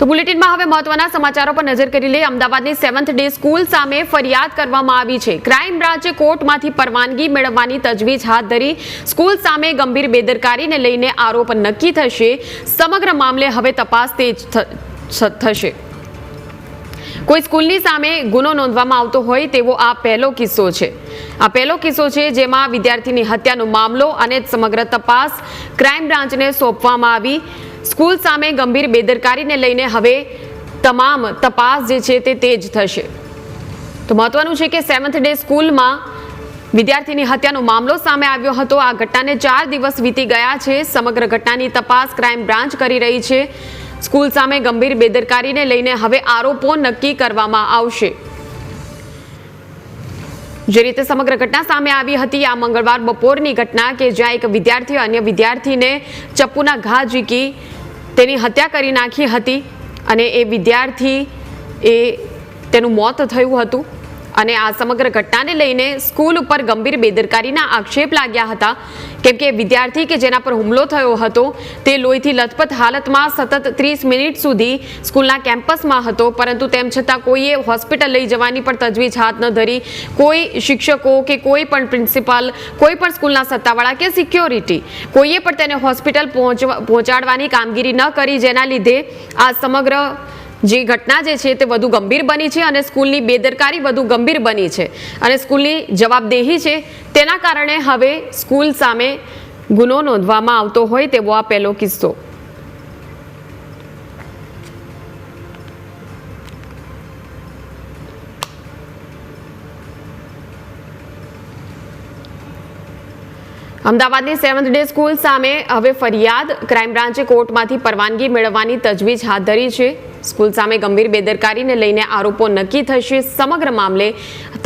તો બુલેટિનમાં હવે મહત્વના સમાચારો પર નજર કરી લઈએ. અમદાવાદની સેવન્થ ડે સ્કૂલ સામે ફરિયાદ કરવામાં આવી છે. ક્રાઇમ બ્રાન્ચે કોર્ટમાંથી પરવાનગી મેળવવાની તજવીજ હાથ ધરી સ્કૂલ સામે ગંભીર બેદરકારીને લઈને આરોપ નક્કી થશે. સમગ્ર મામલે હવે તપાસ તેજ થશે. કોઈ સ્કૂલની સામે ગુનો નોંધવામાં આવતો હોય તેવો આ પહેલો કિસ્સો છે. આ પહેલો કિસ્સો છે જેમાં વિદ્યાર્થીની હત્યાનો મામલો અને સમગ્ર તપાસ ક્રાઇમ બ્રાન્ચને સોંપવામાં આવી. સ્કૂલ સામે ગંભીર બેદરકારીને લઈને હવે તમામ તપાસ જે છે તે તેજ થશે. તો મહત્વનું છે કે સેવન્થ ડે સ્કૂલમાં વિદ્યાર્થીની હત્યાનો મામલો સામે આવ્યો હતો. આ ઘટનાને ચાર દિવસ વીતી ગયા છે. સમગ્ર ઘટનાની તપાસ ક્રાઇમ બ્રાન્ચ કરી રહી છે. સ્કૂલ સામે ગંભીર બેદરકારીને લઈને હવે આરોપો નક્કી કરવામાં આવશે. જે રીતે સમગ્ર ઘટના સામે આવી હતી, આ મંગળવાર બપોરની ઘટના કે જ્યાં એક વિદ્યાર્થી અન્ય વિદ્યાર્થીને ચપ્પુના ઘા ઝીકી તેની હત્યા કરી નાખી હતી અને એ વિદ્યાર્થી એ તેનું મોત થયું હતું. અને આ સમગ્ર ઘટનાને લઈને સ્કૂલ ઉપર ગંભીર બેદરકારીના આક્ષેપ લાગ્યા હતા. કેમ કે વિદ્યાર્થી કે જેના પર હુમલો થયો હતો, તે લોહીથી લથપથ હાલતમાં સતત ત્રીસ મિનિટ સુધી સ્કૂલના કેમ્પસમાં હતો, પરંતુ તેમ છતાં કોઈએ હોસ્પિટલ લઈ જવાની પણ તજવીજ હાથ ન ધરી. કોઈ શિક્ષકો કે કોઈ પણ પ્રિન્સિપાલ, કોઈ પણ સ્કૂલના સત્તાવાળા કે સિક્યોરિટી, કોઈએ પણ તેને હોસ્પિટલ પહોંચવા, પહોંચાડવાની કામગીરી ન કરી, જેના લીધે આ સમગ્ર જે ઘટના જે છે તે વધુ ગંભીર બની છે અને સ્કૂલની બેદરકારી વધુ ગંભીર બની છે. અને સ્કૂલની જવાબદેહી છે તેના કારણે હવે સ્કૂલ સામે ગુનો નોંધવામાં આવતો હોય તેવો આ પહેલો કિસ્સો. અમદાવાદની સેવન્થ ડે સ્કૂલ સામે હવે ફરિયાદ. ક્રાઇમ બ્રાન્ચે કોર્ટમાંથી પરવાનગી મેળવવાની તજવીજ હાથ ધરી છે. સ્કૂલ સામે ગંભીર બેદરકારીને લઈને આરોપો નક્કી થશે. સમગ્ર મામલે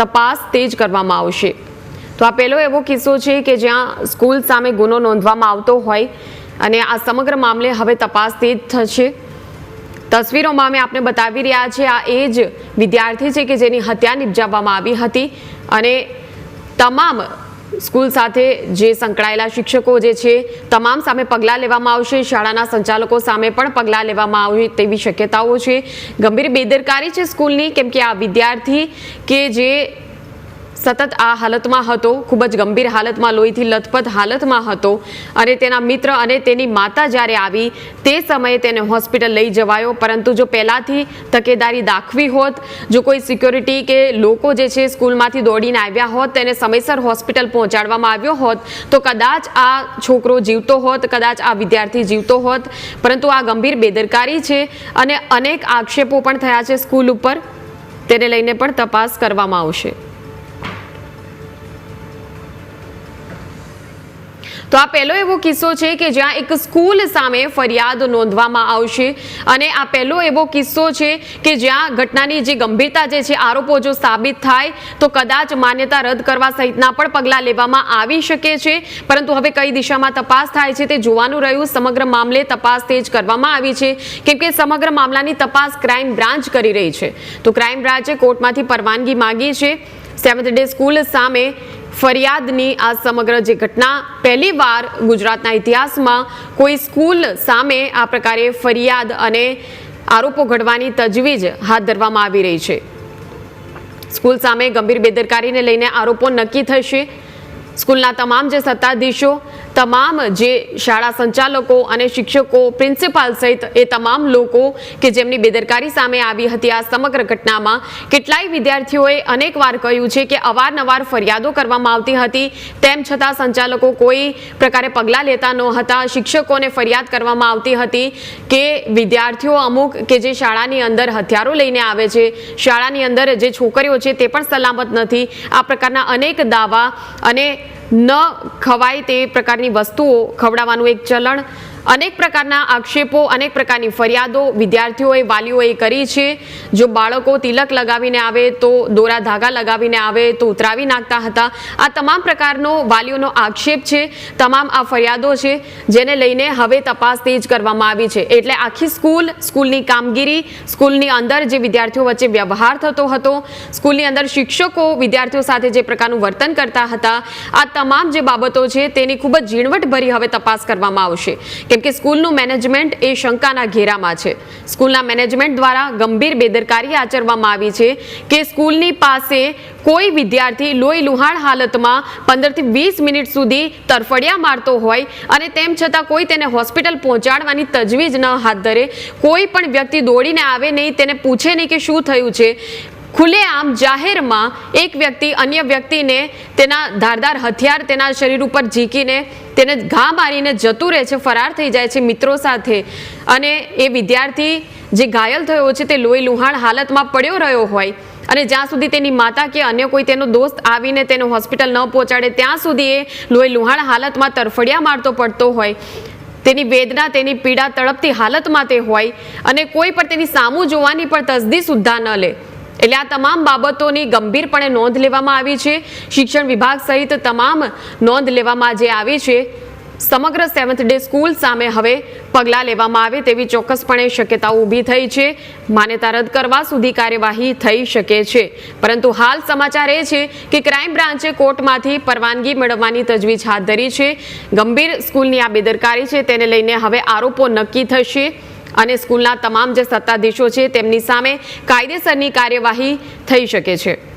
તપાસ તેજ કરવામાં આવશે. તો આ પહેલો એવો કિસ્સો છે કે જ્યાં સ્કૂલ સામે ગુનો નોંધવામાં આવતો હોય અને આ સમગ્ર મામલે હવે તપાસ તેજ થશે. તસવીરોમાં અમે આપને બતાવી રહ્યા છે, આ એ જ વિદ્યાર્થી છે કે જેની હત્યા નિપજાવવામાં આવી હતી અને તમામ સ્કૂલ સાથે જે સંકળાયેલા શિક્ષકો જે છે, તમામ સામે પગલાં લેવામાં આવશે. શાળાના સંચાલકો સામે પણ પગલાં લેવામાં આવે તેવી શક્યતાઓ છે. ગંભીર બેદરકારી છે સ્કૂલની, કેમ કે આ વિદ્યાર્થી કે જે સતત આ હાલતમાં હતો, ખૂબ જ ગંભીર હાલતમાં, લોહીથી લથપથ હાલતમાં હતો. અને તેના મિત્ર અને તેની માતા જ્યારે આવી, તે સમયે તેને હોસ્પિટલ લઈ જવાયો. પરંતુ જો પહેલાંથી તકેદારી દાખવી હોત, જો કોઈ સિક્યોરિટી કે લોકો જે છે સ્કૂલમાંથી દોડીને આવ્યા હોત, તેને સમયસર હોસ્પિટલ પહોંચાડવામાં આવ્યો હોત, તો કદાચ આ છોકરો જીવતો હોત, કદાચ આ વિદ્યાર્થી જીવતો હોત. પરંતુ આ ગંભીર બેદરકારી છે અને અનેક આક્ષેપો પણ થયા છે સ્કૂલ ઉપર. તેને લઈને પણ તપાસ કરવામાં આવશે. તો આ પહેલો એવો કિસ્સો છે કે જ્યાં એક સ્કૂલ સામે ફરિયાદ નોંધવામાં આવશે. અને આ પહેલો એવો કિસ્સો છે કે જ્યાં ઘટનાની જે ગંભીરતા જે છે, આરોપો જો સાબિત થાય, તો કદાચ માન્યતા રદ કરવા સહિતના પણ પગલાં લેવામાં આવી શકે છે. પરંતુ હવે કઈ દિશામાં તપાસ થાય છે તે જોવાનું રહ્યું. સમગ્ર મામલે તપાસ તેજ કરવામાં આવી છે. કેમ કે સમગ્ર મામલાની તપાસ ક્રાઇમ બ્રાન્ચ કરી રહી છે. તો ક્રાઇમ બ્રાન્ચે કોર્ટમાંથી પરવાનગી માંગી છે. સેવન્થ ડે સ્કૂલ સામે ફરિયાદની આ સમગ્ર જે ઘટના પહેલીવાર ગુજરાતના ઇતિહાસમાં કોઈ સ્કૂલ સામે આ પ્રકારે ફરિયાદ અને આરોપો ઘડવાની તજવીજ હાથ ધરવામાં આવી રહી છે. સ્કૂલ સામે ગંભીર બેદરકારીને લઈને આરોપો નક્કી થશે. સ્કૂલના તમામ જે સત્તાધીશો તમામ જે શાળા સંચાલકો અને શિક્ષકો, પ્રિન્સિપાલ સહિત એ તમામ લોકો કે જેમની બેદરકારી સામે આવી હતી આ સમગ્ર ઘટનામાં, કેટલાય વિદ્યાર્થીઓએ અનેકવાર કહ્યું છે કે અવારનવાર ફરિયાદો કરવામાં આવતી હતી. તેમ છતાં સંચાલકો કોઈ પ્રકારે પગલાં લેતા ન હતા. શિક્ષકોને ફરિયાદ કરવામાં આવતી હતી કે વિદ્યાર્થીઓ અમુક કે જે શાળાની અંદર હથિયારો લઈને આવે છે, શાળાની અંદર જે છોકરીઓ છે તે પણ સલામત નથી. આ પ્રકારના અનેક દાવા અને ન ખવાય તે પ્રકારની વસ્તુઓ ખવડાવવાનું એક ચલણ અનેક પ્રકારના આક્ષેપો, અનેક પ્રકારની ફરિયાદો વિદ્યાર્થીઓએ, વાલીઓએ કરી છે. જો બાળકો તિલક લગાવીને આવે તો, દોરા ધાગા લગાવીને આવે તો ઉતરાવી નાખતા હતા. આ તમામ પ્રકારનો વાલીઓનો આક્ષેપ છે. તમામ આ ફરિયાદો છે, જેને લઈને હવે તપાસ તેજ કરવામાં આવી છે. એટલે આખી સ્કૂલ, સ્કૂલની કામગીરી, સ્કૂલની અંદર જે વિદ્યાર્થીઓ વચ્ચે વ્યવહાર થતો હતો, સ્કૂલની અંદર શિક્ષકો વિદ્યાર્થીઓ સાથે જે પ્રકારનું વર્તન કરતા હતા, આ તમામ જે બાબતો છે તેની ખૂબ જ ઝીણવટભરી હવે તપાસ કરવામાં આવશે. કેમ કે સ્કૂલનું મેનેજમેન્ટ એ શંકાના ઘેરામાં છે. સ્કૂલના મેનેજમેન્ટ દ્વારા ગંભીર બેદરકારી આચરવામાં આવી છે કે સ્કૂલની પાસે કોઈ વિદ્યાર્થી લોહી લુહાણ હાલતમાં પંદરથી વીસ મિનિટ સુધી તરફડિયા મારતો હોય અને તેમ છતાં કોઈ તેને હોસ્પિટલ પહોંચાડવાની તજવીજ ન હાથ ધરે, કોઈ પણ વ્યક્તિ દોડીને આવે નહીં, તેને પૂછે નહીં કે શું થયું છે. ખુલ્લેઆમ જાહેરમાં એક વ્યક્તિ અન્ય વ્યક્તિને તેના ધારદાર હથિયાર તેના શરીર ઉપર ઝીકીને તેને ઘા મારીને જતું રહે છે, ફરાર થઈ જાય છે મિત્રો સાથે. અને એ વિદ્યાર્થી જે ઘાયલ થયો છે તે લોહી લુહાણ હાલતમાં પડ્યો રહ્યો હોય અને જ્યાં સુધી તેની માતા કે અન્ય કોઈ તેનો દોસ્ત આવીને તેને હોસ્પિટલ ન પહોંચાડે, ત્યાં સુધી એ લોહી લુહાણ હાલતમાં તરફડિયા મારતો પડતો હોય. તેની વેદના, તેની પીડા તડપતી હાલતમાં તે હોય અને કોઈ પણ તેની સામું જોવાની પણ તસદી સુદ્ધા ન લે. એટલે આ તમામ બાબતોની ગંભીરપણે નોંધ લેવામાં આવી છે. શિક્ષણ વિભાગ સહિત તમામ નોંધ લેવામાં જે આવી છે. સમગ્ર સેવન્થ ડે સ્કૂલ સામે હવે પગલાં લેવામાં આવે તેવી ચોક્કસપણે શક્યતાઓ ઊભી થઈ છે. માન્યતા રદ કરવા સુધી કાર્યવાહી થઈ શકે છે. પરંતુ હાલ સમાચાર એ છે કે ક્રાઇમ બ્રાન્ચે કોર્ટમાંથી પરવાનગી મેળવવાની તજવીજ હાથ ધરી છે. ગંભીર સ્કૂલની આ બેદરકારી છે તેને લઈને હવે આરોપો નક્કી થશે. અને સ્કૂલના તમામ જે સત્તાધીશો છે તેમની સામે કાયદેસરની કાર્યવાહી થઈ શકે છે.